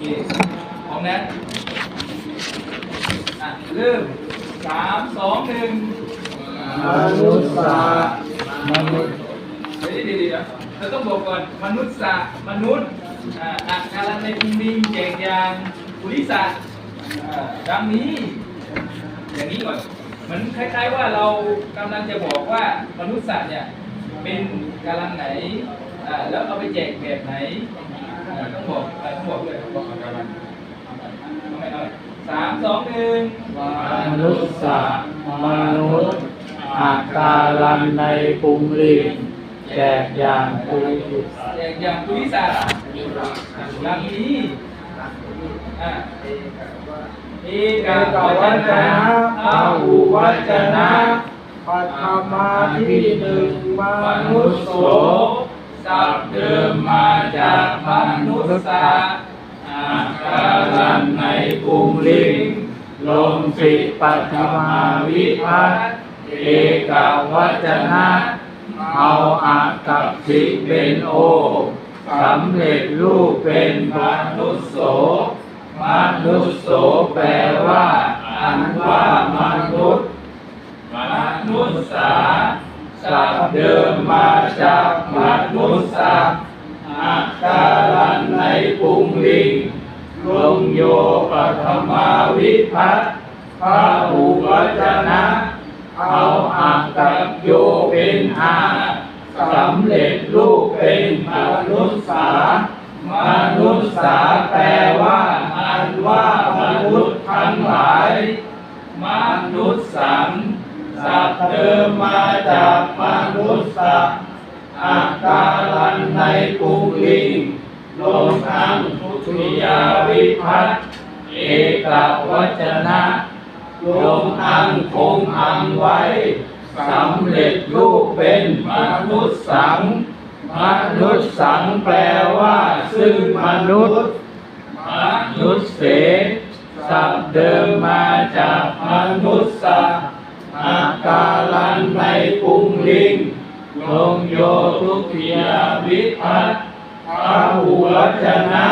เคพร้อมนะอะเริ่มสามสองหนึ่งมนุษย์สามนุษย์เดี๋ยวดี๋ยวเดี๋ยวเราต้องบอกก่อนมนุษย์สะมนุษย์อ่าอาการในภูมิแจกยางปุริสะอ่าดังนี้ อย่างนี้ก่อนเหมือนคล้ายๆว่าเรากำลังจะบอกว่ามนุษย์สัตว์เนี่ยเป็นกาลังไหนอ่าแล้วเอาไปแจกแบบไหน อ่าต้องบอกอ่าต้องบอกด้วยบอกก่อนกาลังเอาใหม่เอาใหม่สามสองหนึ่งมนุษย์สามนุษย์อาการันในกรุงลิงแจกอย่างปุริสแจกอย่างปุริสะดังนี้อ่าเอกเอกวัจนะอาหุวัจนะปัทมาที่หนึ่งมนุษย์โส สับเดิมมาจากมนุษย์สะอาการันในกรุงลิงลมสิปัทมาวิพัตเอกวัจนะเอาอากับสิเป็นโอสำเร็จรูปเป็นมนุษย์โสมนุษย์โสแปลว่า อันว่ามนุษย์มนุษย์สา สัพท์เดิมมาจากมนุษย์สัพท์อาการันในปุงลิงลงโยปัทมาวิพัตพระอุวัจนะเอาอากับโยเป็นอาสำเร็จรูปเป็นมนุษย์สามนุษย์สาแปลว่าอันว่ามนุษย์ทั้งหลาย มนุษย์สัง สัพเดิมมาจากมนุษย์สัพอาการันในปุลิงลงอังพุทธิยาวิพัตเอกวัจนะลงอังคงอังไว้สำเร็จรูปเป็นมนุษย์สัง มนุษย์สังแปลว่า ซึ่งมนุษย์ มนุษย์เสสัพท์เดิมมาจากมนุษย์สัพอา การันในปุงลิงลงโยทุกิยาวิพัตพระหุวัจนะ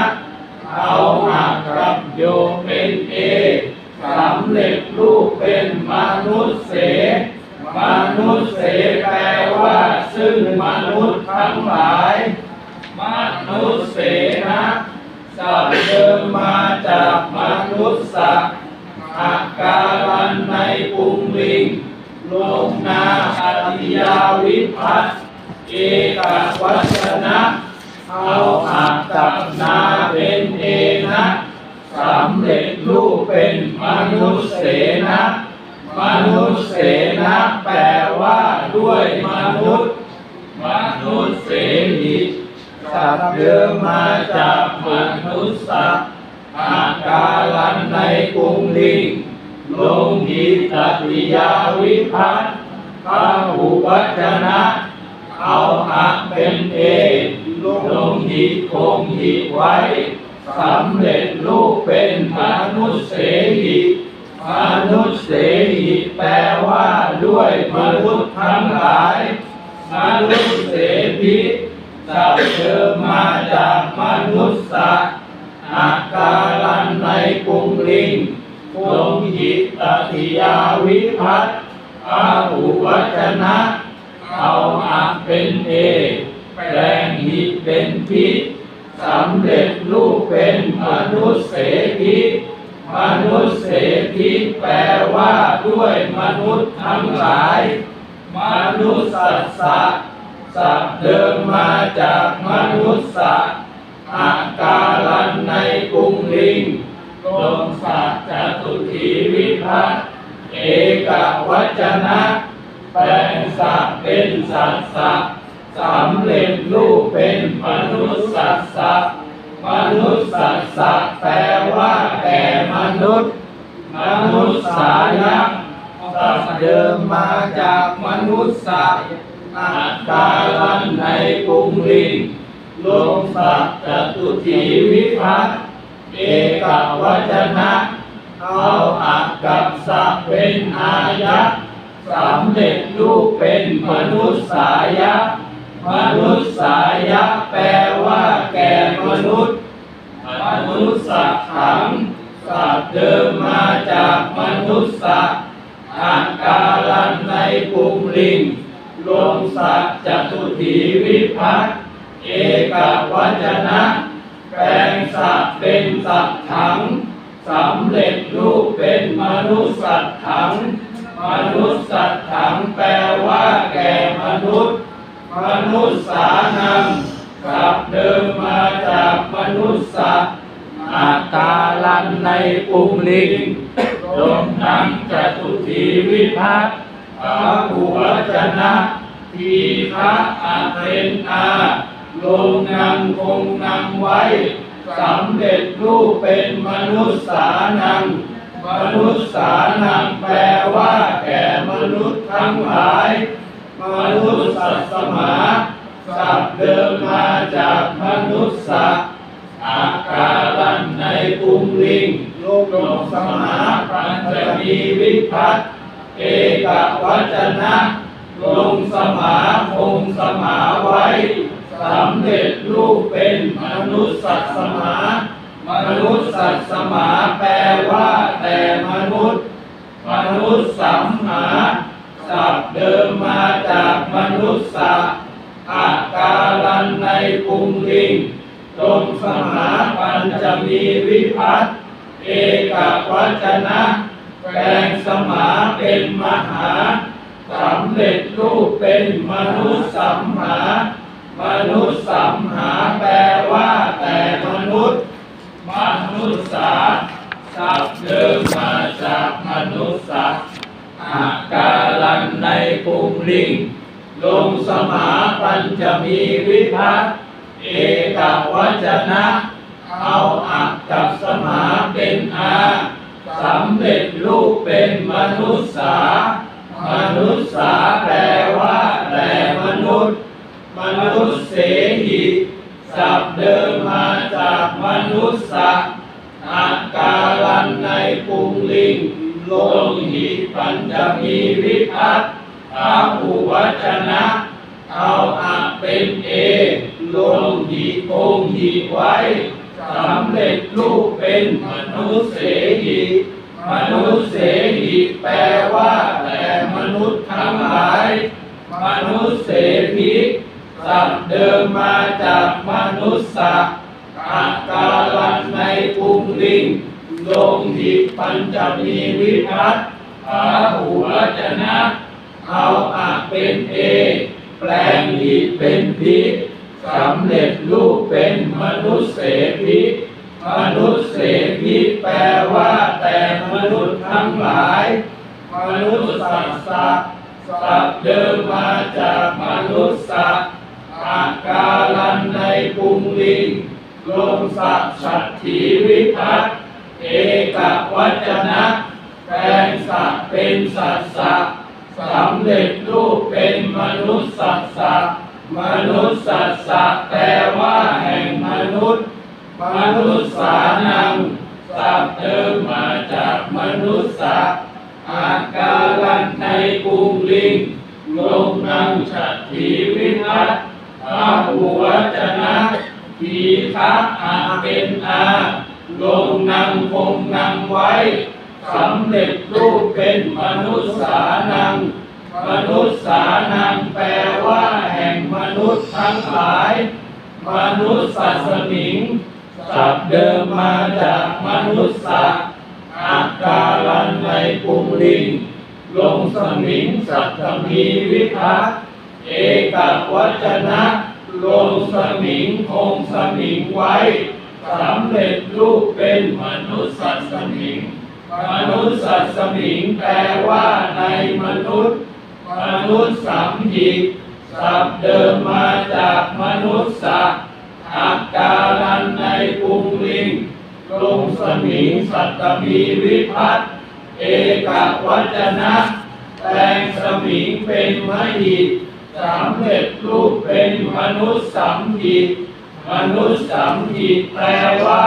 เอาหักกับโยเป็นเอกสำเร็จรูปเป็นมนุษย์เสมนุษย์เสแปลว่าซึ่งมนุษย์ทั้งหลาย มนุษย์เสนะสัพท์เดิมมาจากมนุษย์สัพอาการันในปุงลิง ลงนาอธิยาวิพัตเอกวัจนะเอาอากับนาเป็นเอนะสำเร็จรูปเป็นมนุษย์เสนะมนุษย์เสนะแปลว่าด้วยมนุษย์ มนุษย์เสหิสัพท์เดิมมาจากมนุษย์สัพอาการันในกรุงลิง ลงหิตติยาวิพัตพระอุวัจนะเอาหักเป็นเอกลงหิคงหิไว้สำเร็จรูปเป็นมนุษย์เสหิมนุษย์เสหิแปลว่าด้วยมนุษย์ทั้งหลายมนุษย์เสพิสัพเดิมมาจากมนุษย์สัตว์อาการันในกรุงลิง ลงหิตติยาวิพัตอาหุวัจนะเอาอาเป็นเอแปลงหิตเป็นพิสำเร็จรูปเป็นมนุษย์เสพิมนุษย์เสพิแปลว่าด้วยมนุษย์ทั้งหลาย มนุษย์สัตสะสัตเดิมมาจากมนุษย์สัตอาการันในกรุงลิง ลงสัตว์จตุถีวิพัตเอกวัจนะแปลงสัตว์เป็นสัตสัตสำเร็จรูปเป็นมนุษย์สัตสัตมนุษย์สัตสัตแปลว่าแก่มนุษย์ มนุษย์สายะสัตว์เดิมมาจากมนุษย์สัตว์อาการันในกรุงลิงลงสัตว์จตุถีวิพัต เอกวัจนะเอาอักกับสัพเป็นอายะสำเร็จรูปเป็นมนุษย์สายะ มนุษย์สายะแปลว่าแก่มนุษย์ มนุษย์สัตว์ถังสัตว์เดิมมาจากมนุษย์สัตว์อาการันในปุงลิงลงสัตว์จตุถีวิพัตเอกวัจนะ แปลงสัตว์เป็นสัตว์ถังสำเร็จรูปเป็นมนุษย์สัตว์ถัง มนุษย์สัตว์ถังแปลว่าแก่มนุษย์ มนุษย์สานังกับเดิมมาจากมนุษย์สัตว์อาการันในปุงลิงลงนังจตุทีวิพัตพระภูวจนะทีฆะอาเป็นอา ลงนำคงนำไว้สำเร็จรูปเป็นมนุษย์สานัง มนุษย์สานังแปลว่าแก่มนุษย์ทั้งหลาย มนุษย์สัตสมาสัตว์เดิมมาจากมนุษย์สัตว์อาการันในปุงลิงโลกลงสมาปัญจมีวิพัตเอกวัจนะลงสมาคงสมาไว้ สำเร็จรูปเป็นมนุษย์สัตสมามนุษย์สัตสมาแปลว่าแต่มนุษย์ มนุษย์สัมหาสัตว์เดิมมาจากมนุษย์สัตอาการันในปุงลิงลงสมาปัญจะมีวิพัตเอกวัจนะแปลงสมาเป็นมหาสำเร็จรูปเป็นมนุษย์สัมหา มนุษย์สัมหาแปลว่าแต่มนุษย์ มนุษย์สาสัตว์เดิมมาจากมนุษย์สัตว์อาการันในปุงลิง ลงสมาปัญจะมีวิพัตเอกวัจนะ เอาอักกับสมาเป็นอาสำเร็จรูปเป็นมนุษย์สามนุษย์สาแปลว่าแต่มนุษย์ มนุษย์เสหิสับเดิมมาจากมนุษย์สัตว์อาการันในปุงลิงลงหิปัญจมีวิพัตน์อาหูวัจนะเอาอะเป็นเอ ลงหีโงหีไว้สำเร็จรูปเป็นมนุษย์เสหิมนุษย์เสหิแปลว่าแต่มนุษย์ทั้งหลาย มนุษย์เส สัตว์เดิมมาจากมนุษย์สัตว์อาการันในปุงลิงลงหิปัญจมีวิพัตน์อาหูวจนะเอาอะเป็นเอ แปลงหิเป็นพิสำเร็จรูปเป็นมนุษย์เสพิมนุษย์เสพิแปลว่าแต่มนุษย์ทั้งหลาย มนุษย์สัตว์สัตว์สัตว์เดิมมาจากมนุษย์สัตว์ อาการันในปุงลิงลงสัตว์สัตถีวิพัตเอกวัจนะแปลงสัตเป็นสัตสัตสำเร็จรูปเป็นมนุษย์สัตสัตมนุษย์สัตสัตแปลว่าแห่งมนุษย์ มนุษย์สานังสัตเดิมมาจากมนุษย์สัตอาการันในปุงลิงลงนังฉัตถีวิพัต น์อาหูวจนะทีฆะอาเป็นอาลงนำคงนำไว้สำเร็จรูปเป็นมนุษย์สานัง มนุษย์สานังแปลว่าแห่งมนุษย์ทั้งหลาย มนุษย์สัสมิงสัตว์เดิมมาจากมนุษย์สัตว์อาการันในปุงลิง ลงสมิงสัตตมีวิภัตน์ เอกวัจนะลงสมิงคงสมิงไว้สำเร็จรูปเป็นมนุษย์สัตสมิง มนุษย์สัตสมิงแปลว่าในมนุษย์ มนุษย์สัมหิตสัตว์เดิมมาจากมนุษย์สัตอาการันในปุงลิงลงสมิงสัตตมีวิพัตเอกวัจนะแปลงสมิงเป็นมหิต สำเร็จรูปเป็นมนุษย์สัมหิตมนุษย์สัมหิตแปลว่า